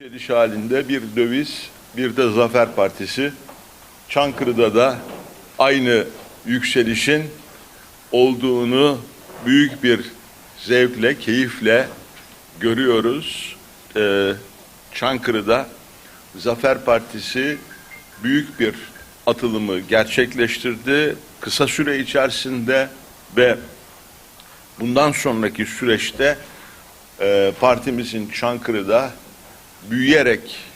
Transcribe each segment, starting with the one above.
Yükseliş halinde bir döviz, bir de Zafer Partisi. Çankırı'da da aynı yükselişin olduğunu büyük bir zevkle, keyifle görüyoruz. Ee, Çankırı'da Zafer Partisi büyük bir atılımı gerçekleştirdi. Kısa süre içerisinde ve bundan sonraki süreçte e, partimizin Çankırı'da büyüyerek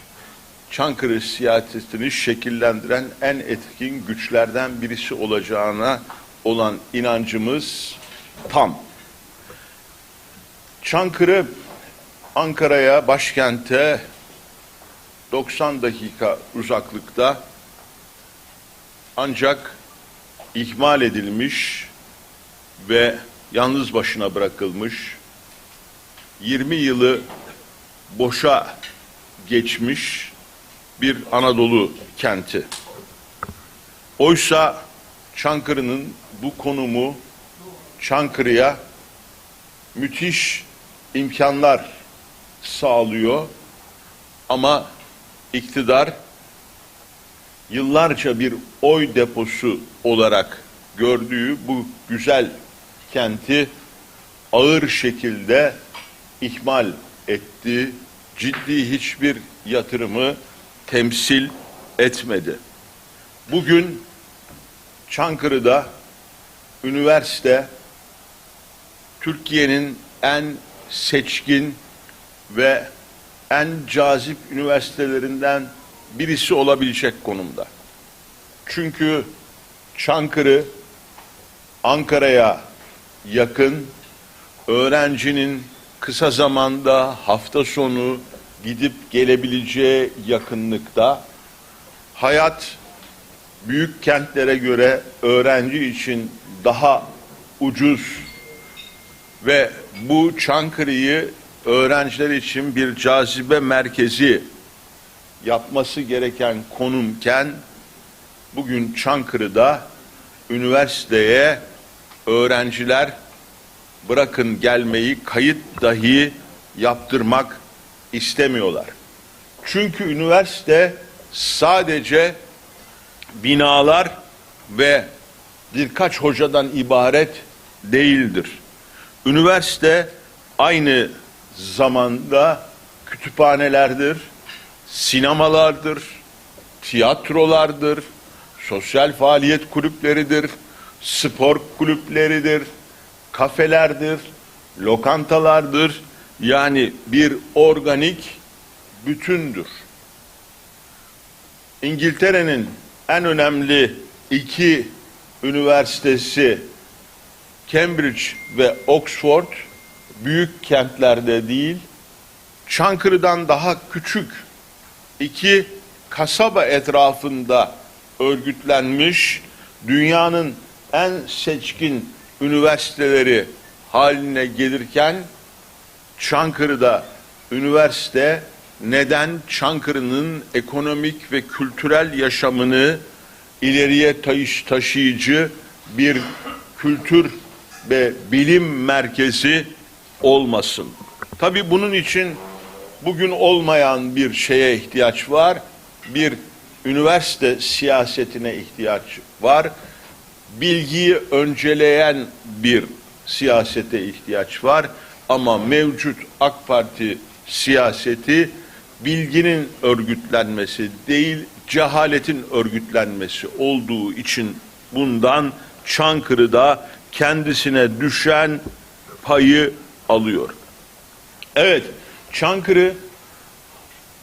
Çankırı siyasetini şekillendiren en etkin güçlerden birisi olacağına olan inancımız tam. Çankırı Ankara'ya, başkente 90 dakika uzaklıkta ancak ihmal edilmiş ve yalnız başına bırakılmış 20 yılı boşa geçmiş bir Anadolu kenti. Oysa Çankırı'nın bu konumu Çankırı'ya müthiş imkanlar sağlıyor ama iktidar yıllarca bir oy deposu olarak gördüğü bu güzel kenti ağır şekilde ihmal etti. Ciddi hiçbir yatırımı temsil etmedi. Bugün Çankırı'da üniversite Türkiye'nin en seçkin ve en cazip üniversitelerinden birisi olabilecek konumda. Çünkü Çankırı Ankara'ya yakın öğrencinin kısa zamanda hafta sonu gidip gelebileceği yakınlıkta. Hayat büyük kentlere göre öğrenci için daha ucuz ve bu Çankırı'yı öğrenciler için bir cazibe merkezi yapması gereken konumken bugün Çankırı'da üniversiteye öğrenciler bırakın gelmeyi kayıt dahi yaptırmak istemiyorlar. Çünkü üniversite sadece binalar ve birkaç hocadan ibaret değildir. Üniversite aynı zamanda kütüphanelerdir, sinemalardır, tiyatrolardır, sosyal faaliyet kulüpleridir, spor kulüpleridir, kafelerdir, lokantalardır. Yani bir organik bütündür. İngiltere'nin en önemli iki üniversitesi Cambridge ve Oxford büyük kentlerde değil, Çankırı'dan daha küçük iki kasaba etrafında örgütlenmiş dünyanın en seçkin üniversiteleri haline gelirken Çankırı'da üniversite neden Çankırı'nın ekonomik ve kültürel yaşamını ileriye taş taşıyıcı bir kültür ve bilim merkezi olmasın. Tabii bunun için bugün olmayan bir şeye ihtiyaç var. Bir üniversite siyasetine ihtiyaç var. Bilgiyi önceleyen bir siyasete ihtiyaç var. Ama mevcut AK Parti siyaseti bilginin örgütlenmesi değil, cehaletin örgütlenmesi olduğu için bundan Çankırı'da kendisine düşen payı alıyor. Evet, Çankırı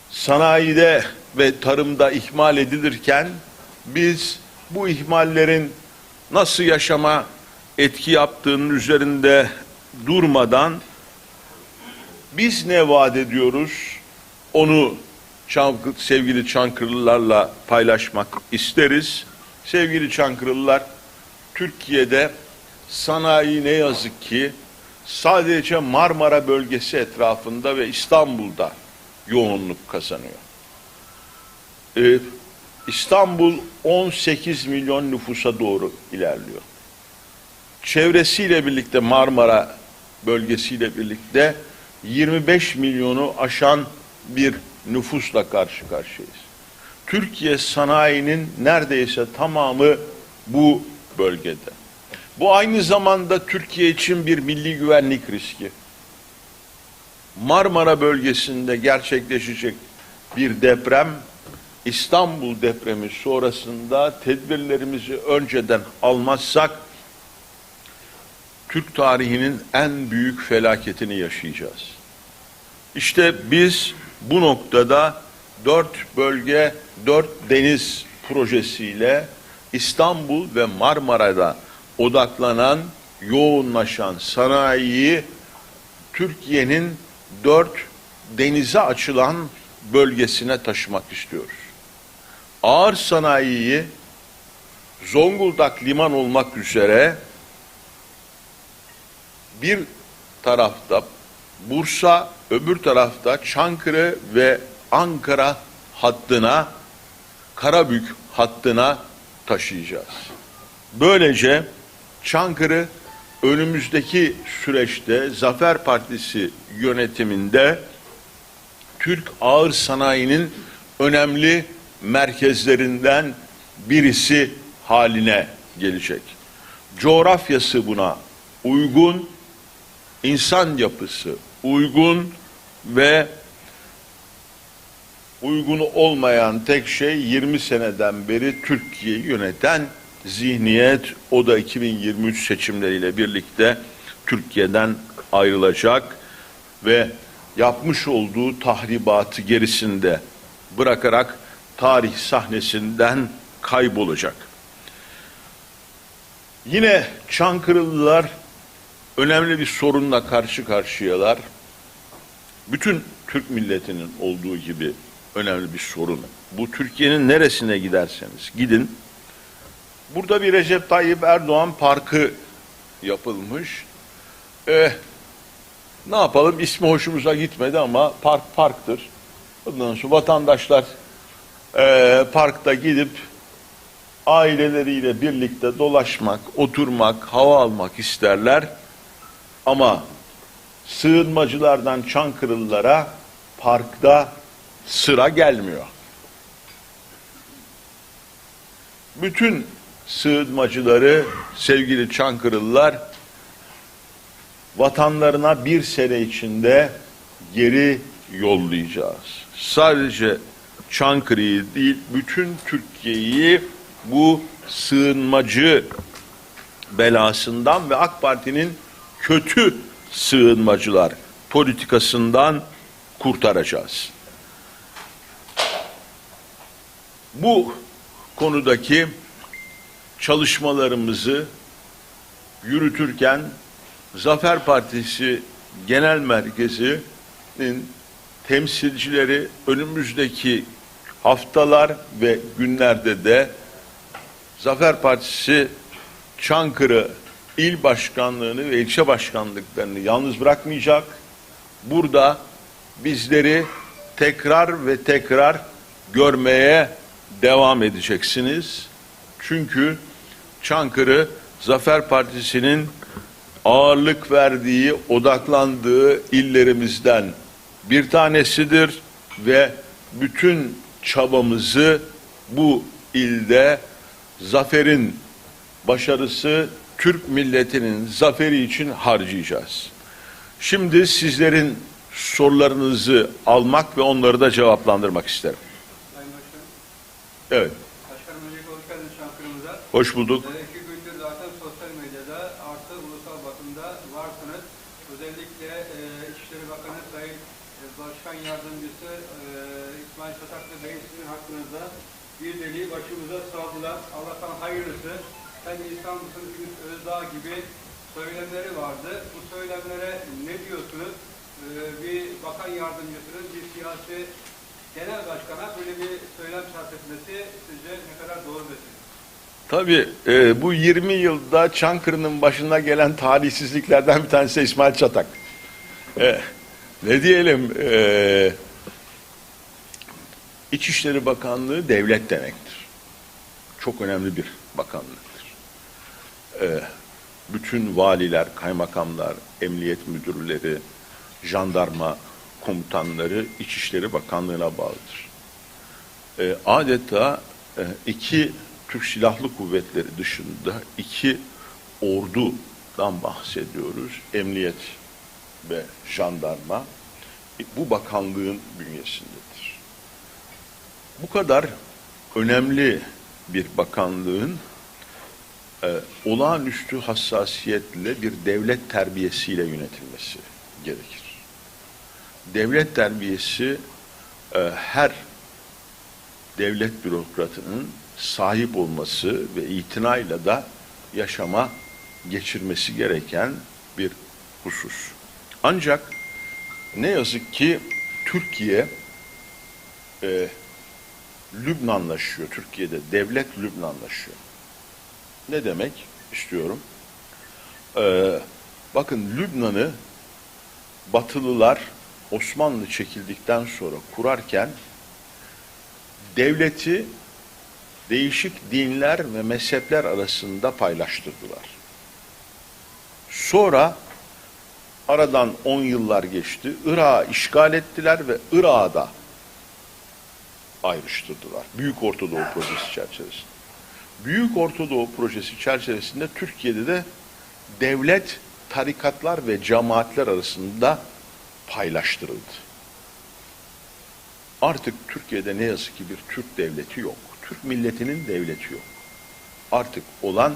sanayide ve tarımda ihmal edilirken biz bu ihmallerin nasıl yaşama etki yaptığının üzerinde durmadan biz ne vaat ediyoruz onu sevgili Çankırılılarla paylaşmak isteriz. Sevgili Çankırılılar, Türkiye'de sanayi ne yazık ki sadece Marmara bölgesi etrafında ve İstanbul'da yoğunluk kazanıyor. Ee, İstanbul 18 milyon nüfusa doğru ilerliyor. Çevresiyle birlikte Marmara bölgesiyle birlikte 25 milyonu aşan bir nüfusla karşı karşıyayız. Türkiye sanayinin neredeyse tamamı bu bölgede. Bu aynı zamanda Türkiye için bir milli güvenlik riski. Marmara bölgesinde gerçekleşecek bir deprem İstanbul depremi sonrasında tedbirlerimizi önceden almazsak Türk tarihinin en büyük felaketini yaşayacağız. İşte biz bu noktada dört bölge, dört deniz projesiyle İstanbul ve Marmara'da odaklanan, yoğunlaşan sanayiyi Türkiye'nin dört denize açılan bölgesine taşımak istiyoruz. Ağır sanayiyi Zonguldak liman olmak üzere bir tarafta Bursa, öbür tarafta Çankırı ve Ankara hattına, Karabük hattına taşıyacağız. Böylece Çankırı önümüzdeki süreçte Zafer Partisi yönetiminde Türk ağır sanayinin önemli merkezlerinden birisi haline gelecek. Coğrafyası buna uygun, insan yapısı uygun ve uygun olmayan tek şey 20 seneden beri Türkiye'yi yöneten zihniyet o da 2023 seçimleriyle birlikte Türkiye'den ayrılacak ve yapmış olduğu tahribatı gerisinde bırakarak tarih sahnesinden kaybolacak. Yine Çankırılılar önemli bir sorunla karşı karşıyalar. Bütün Türk milletinin olduğu gibi önemli bir sorun. Bu Türkiye'nin neresine giderseniz gidin. Burada bir Recep Tayyip Erdoğan parkı yapılmış. Eh, ne yapalım ismi hoşumuza gitmedi ama park parktır. Ondan sonra vatandaşlar eh, parkta gidip aileleriyle birlikte dolaşmak, oturmak, hava almak isterler. Ama sığınmacılardan Çankırılılara parkta sıra gelmiyor. Bütün sığınmacıları sevgili Çankırılılar vatanlarına bir sene içinde geri yollayacağız. Sadece Çankırı'yı değil bütün Türkiye'yi bu sığınmacı belasından ve AK Parti'nin kötü sığınmacılar politikasından kurtaracağız. Bu konudaki çalışmalarımızı yürütürken Zafer Partisi Genel Merkezi'nin temsilcileri önümüzdeki haftalar ve günlerde de Zafer Partisi Çankırı il başkanlığını ve ilçe başkanlıklarını yalnız bırakmayacak. Burada bizleri tekrar ve tekrar görmeye devam edeceksiniz. Çünkü Çankırı Zafer Partisi'nin ağırlık verdiği, odaklandığı illerimizden bir tanesidir ve bütün çabamızı bu ilde zaferin başarısı Türk milletinin zaferi için harcayacağız. Şimdi sizlerin sorularınızı almak ve onları da cevaplandırmak isterim. Sayın Başkanım. Evet, Başkanım öncelikle hoş geldiniz Çankırı'mıza. hoş bulduk. Ee, iki gündür zaten sosyal medyada artı ulusal basında varsınız. Özellikle e, İçişleri Bakanı Sayın e, Başkan Yardımcısı e, İsmail Sataklı Bey sizin hakkınızda bir deliği başımıza saldılar. Allah'tan hayırlısı. Sen insan mısın Ümit Özdağ gibi söylemleri vardı. Bu söylemlere ne diyorsunuz? Ee, bir bakan yardımcısının bir siyasi genel başkana böyle bir söylem sarf etmesi sizce ne kadar doğru şey? Tabii e, bu 20 yılda Çankırı'nın başına gelen talihsizliklerden bir tanesi İsmail Çatak. E, ne diyelim, e, İçişleri Bakanlığı devlet demektir. Çok önemli bir bakanlıktır. E, bütün valiler, kaymakamlar, emniyet müdürleri, jandarma komutanları İçişleri Bakanlığı'na bağlıdır. E, adeta e, iki Türk Silahlı Kuvvetleri dışında iki ordudan bahsediyoruz. Emniyet ve jandarma e, bu bakanlığın bünyesindedir. Bu kadar önemli bir bakanlığın e, olağanüstü hassasiyetle bir devlet terbiyesiyle yönetilmesi gerekir. Devlet terbiyesi e, her devlet bürokratının sahip olması ve itinayla da yaşama geçirmesi gereken bir husus. Ancak ne yazık ki Türkiye e, Lübnanlaşıyor. Türkiye'de devlet Lübnanlaşıyor. Ne demek istiyorum? Ee, bakın Lübnan'ı Batılılar Osmanlı çekildikten sonra kurarken devleti değişik dinler ve mezhepler arasında paylaştırdılar. Sonra aradan 10 yıllar geçti. Irak'ı işgal ettiler ve Irak'ı da ayrıştırdılar. Büyük Ortadoğu Projesi çerçevesinde. Büyük Ortadoğu Projesi çerçevesinde Türkiye'de de devlet, tarikatlar ve cemaatler arasında paylaştırıldı. Artık Türkiye'de ne yazık ki bir Türk devleti yok. Türk milletinin devleti yok. Artık olan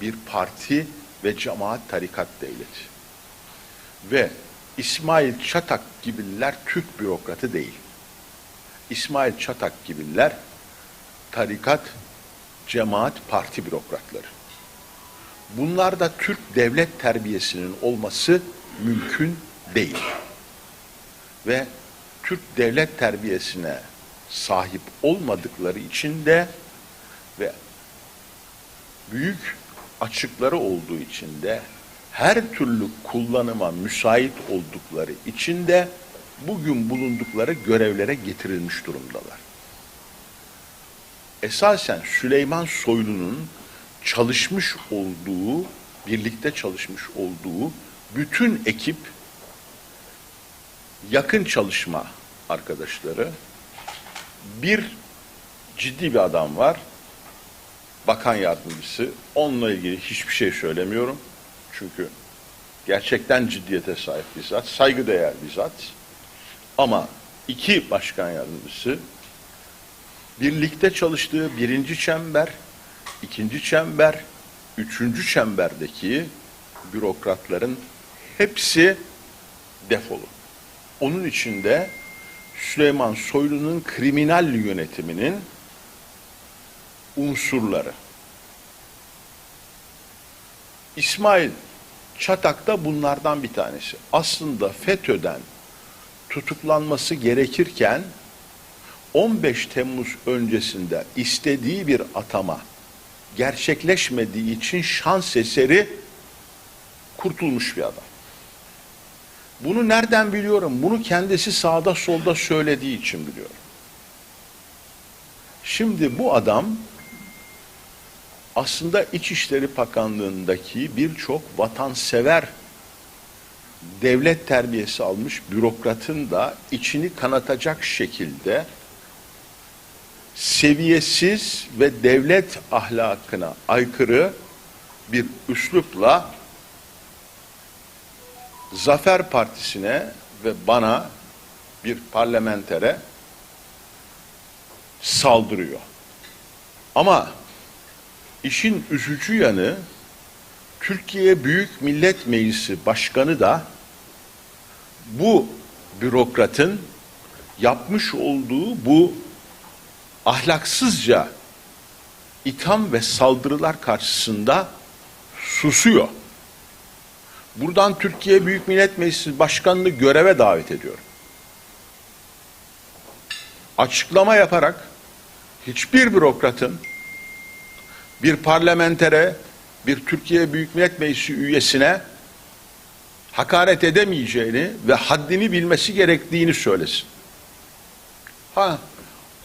bir parti ve cemaat tarikat devleti. Ve İsmail Çatak gibiler Türk bürokratı değil. İsmail Çatak gibiler tarikat, cemaat, parti bürokratları. Bunlarda Türk devlet terbiyesinin olması mümkün değil. Ve Türk devlet terbiyesine sahip olmadıkları için de ve büyük açıkları olduğu için de her türlü kullanıma müsait oldukları için de bugün bulundukları görevlere getirilmiş durumdalar. Esasen Süleyman Soylu'nun çalışmış olduğu, birlikte çalışmış olduğu bütün ekip yakın çalışma arkadaşları bir ciddi bir adam var. Bakan yardımcısı. Onunla ilgili hiçbir şey söylemiyorum. Çünkü gerçekten ciddiyete sahip bir zat, saygıdeğer bir zat. Ama iki başkan yardımcısı birlikte çalıştığı birinci çember, ikinci çember, üçüncü çemberdeki bürokratların hepsi defolu. Onun içinde Süleyman Soylu'nun kriminal yönetiminin unsurları. İsmail Çatak da bunlardan bir tanesi. Aslında FETÖ'den tutuklanması gerekirken 15 Temmuz öncesinde istediği bir atama gerçekleşmediği için şans eseri kurtulmuş bir adam. Bunu nereden biliyorum? Bunu kendisi sağda solda söylediği için biliyorum. Şimdi bu adam aslında İçişleri Bakanlığı'ndaki birçok vatansever devlet terbiyesi almış bürokratın da içini kanatacak şekilde seviyesiz ve devlet ahlakına aykırı bir üslupla Zafer Partisi'ne ve bana bir parlamentere saldırıyor. Ama işin üzücü yanı Türkiye Büyük Millet Meclisi Başkanı da bu bürokratın yapmış olduğu bu ahlaksızca itham ve saldırılar karşısında susuyor. Buradan Türkiye Büyük Millet Meclisi Başkanı'nı göreve davet ediyorum. Açıklama yaparak hiçbir bürokratın bir parlamentere, bir Türkiye Büyük Millet Meclisi üyesine hakaret edemeyeceğini ve haddini bilmesi gerektiğini söylesin. Ha,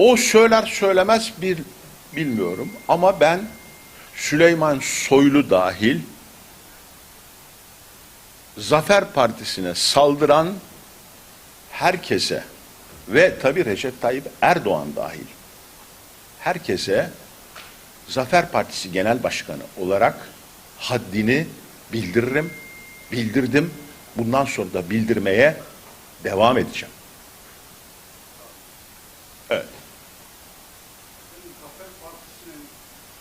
o söyler söylemez bir bilmiyorum ama ben Süleyman Soylu dahil Zafer Partisi'ne saldıran herkese ve tabii Recep Tayyip Erdoğan dahil herkese Zafer Partisi Genel Başkanı olarak haddini bildiririm, bildirdim. Bundan sonra da bildirmeye devam edeceğim. Evet. Zafer Partisi'nin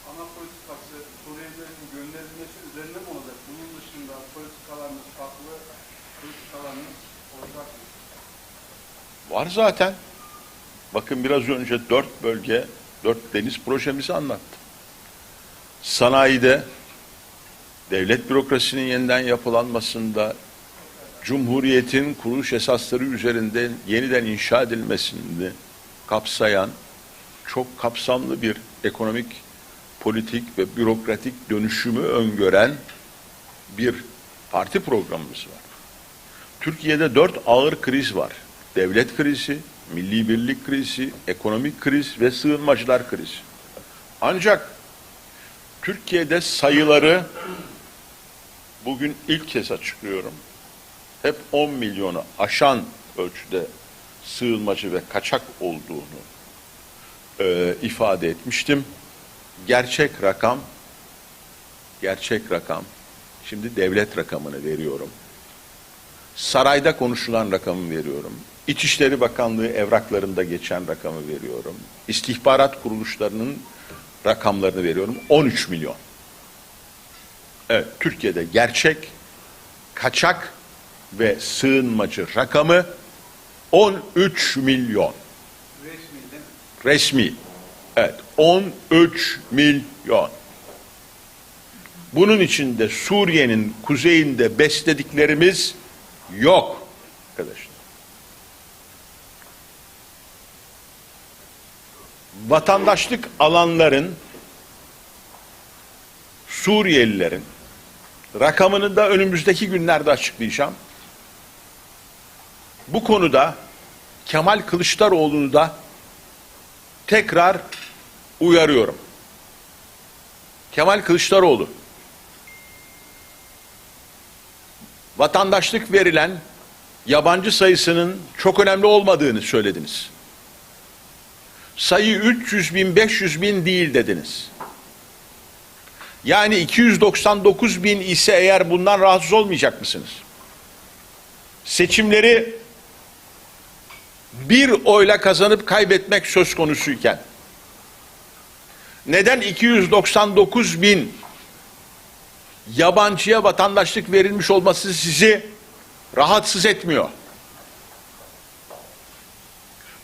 ana politikası Suriyelilerin gönderilmesi üzerine mi olacak? Bunun dışında politikalarınız farklı, politikalarınız olacak mı? Var zaten. Bakın biraz önce dört bölge, dört deniz projemizi anlattım. Sanayide, devlet bürokrasinin yeniden yapılanmasında, Cumhuriyet'in kuruluş esasları üzerinde yeniden inşa edilmesini kapsayan çok kapsamlı bir ekonomik, politik ve bürokratik dönüşümü öngören bir parti programımız var. Türkiye'de dört ağır kriz var. Devlet krizi, milli birlik krizi, ekonomik kriz ve sığınmacılar krizi. Ancak Türkiye'de sayıları bugün ilk kez açıklıyorum. Hep 10 milyonu aşan ölçüde sığınmacı ve kaçak olduğunu e, ifade etmiştim. Gerçek rakam, gerçek rakam, şimdi devlet rakamını veriyorum. Sarayda konuşulan rakamı veriyorum. İçişleri Bakanlığı evraklarında geçen rakamı veriyorum. İstihbarat kuruluşlarının rakamlarını veriyorum. 13 milyon. Evet, Türkiye'de gerçek kaçak ve sığınmacı rakamı 13 milyon. Resmi? Resmi. Evet, 13 milyon. Bunun içinde Suriye'nin kuzeyinde beslediklerimiz yok arkadaşlar. Vatandaşlık alanların Suriyelilerin rakamını da önümüzdeki günlerde açıklayacağım. Bu konuda Kemal Kılıçdaroğlu'nu da tekrar uyarıyorum. Kemal Kılıçdaroğlu vatandaşlık verilen yabancı sayısının çok önemli olmadığını söylediniz. Sayı 300 bin 500 bin değil dediniz. Yani 299 bin ise eğer bundan rahatsız olmayacak mısınız? Seçimleri bir oyla kazanıp kaybetmek söz konusuyken neden 299 bin yabancıya vatandaşlık verilmiş olması sizi rahatsız etmiyor?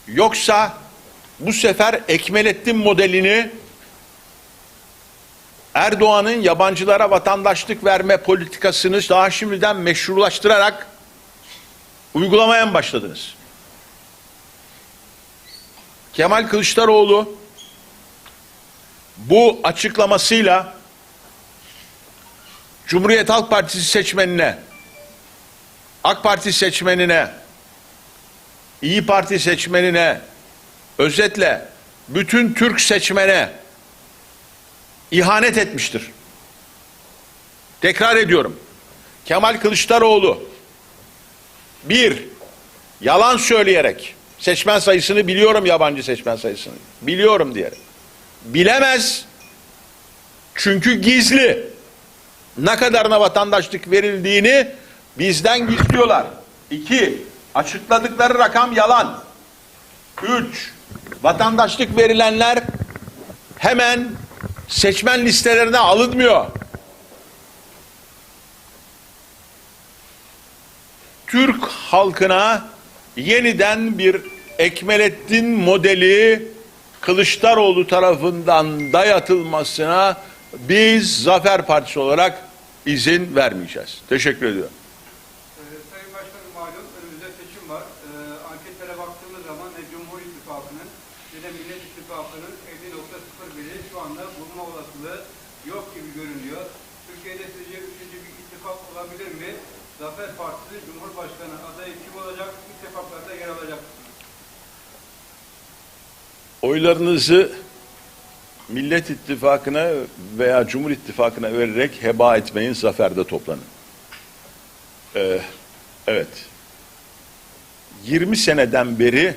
Yoksa bu sefer Ekmelettin modelini Erdoğan'ın yabancılara vatandaşlık verme politikasını daha şimdiden meşrulaştırarak uygulamaya mı başladınız? Kemal Kılıçdaroğlu bu açıklamasıyla Cumhuriyet Halk Partisi seçmenine, AK Parti seçmenine, İyi Parti seçmenine, özetle bütün Türk seçmene ihanet etmiştir. Tekrar ediyorum. Kemal Kılıçdaroğlu bir, yalan söyleyerek seçmen sayısını biliyorum yabancı seçmen sayısını. Biliyorum diyerek. Bilemez. Çünkü gizli. Ne kadarına vatandaşlık verildiğini bizden gizliyorlar. İki, açıkladıkları rakam yalan. Üç, vatandaşlık verilenler hemen seçmen listelerine alınmıyor. Türk halkına yeniden bir Ekmelettin modeli Kılıçdaroğlu tarafından dayatılmasına biz Zafer Partisi olarak izin vermeyeceğiz. Teşekkür ediyorum. Ee, Sayın Başkanım malum önümüzde seçim var. Ee, anketlere baktığımız zaman ne Cumhur İttifakı'nın ne de Millet İttifakı'nın 50.01'i şu anda bulma olasılığı yok gibi görünüyor. Türkiye'de sizce üçüncü bir ittifak olabilir mi? Zafer Partisi Cumhurbaşkanı adayı kim olacak? İttifaklarda yer alacak mı? Oylarınızı Millet İttifakı'na veya Cumhur İttifakı'na vererek heba etmeyin, zaferde toplanın. Ee, evet. 20 seneden beri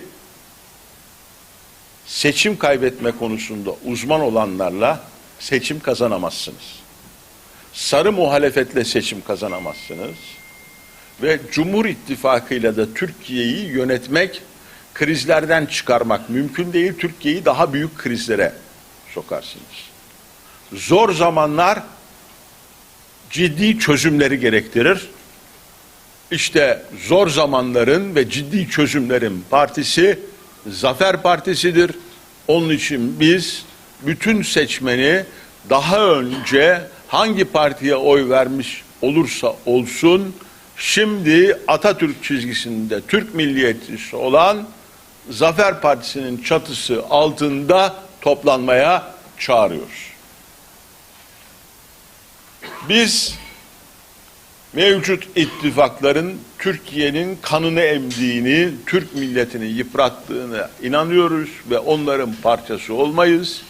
seçim kaybetme konusunda uzman olanlarla seçim kazanamazsınız. Sarı muhalefetle seçim kazanamazsınız. Ve Cumhur İttifakı'yla da Türkiye'yi yönetmek, krizlerden çıkarmak mümkün değil. Türkiye'yi daha büyük krizlere sokarsınız. Zor zamanlar ciddi çözümleri gerektirir. İşte zor zamanların ve ciddi çözümlerin partisi Zafer Partisi'dir. Onun için biz bütün seçmeni daha önce hangi partiye oy vermiş olursa olsun şimdi Atatürk çizgisinde Türk milliyetçisi olan Zafer Partisi'nin çatısı altında toplanmaya çağırıyoruz. Biz mevcut ittifakların Türkiye'nin kanını emdiğini, Türk milletini yıprattığını inanıyoruz ve onların parçası olmayız.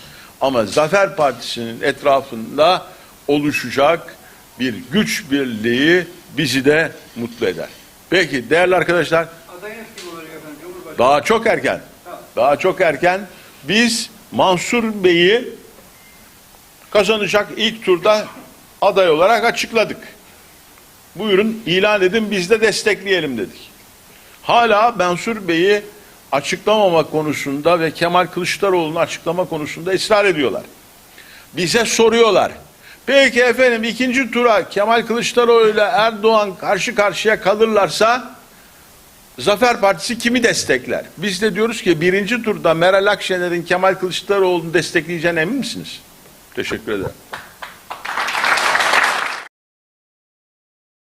Ama Zafer Partisi'nin etrafında oluşacak bir güç birliği bizi de mutlu eder. Peki değerli arkadaşlar daha çok erken. Daha çok erken. Biz Mansur Bey'i kazanacak ilk turda aday olarak açıkladık. Buyurun ilan edin biz de destekleyelim dedik. Hala Mansur Bey'i açıklamama konusunda ve Kemal Kılıçdaroğlu'nu açıklama konusunda ısrar ediyorlar. Bize soruyorlar. Peki efendim ikinci tura Kemal Kılıçdaroğlu ile Erdoğan karşı karşıya kalırlarsa Zafer Partisi kimi destekler? Biz de diyoruz ki birinci turda Meral Akşener'in Kemal Kılıçdaroğlu'nu destekleyeceğine emin misiniz? Teşekkür ederim.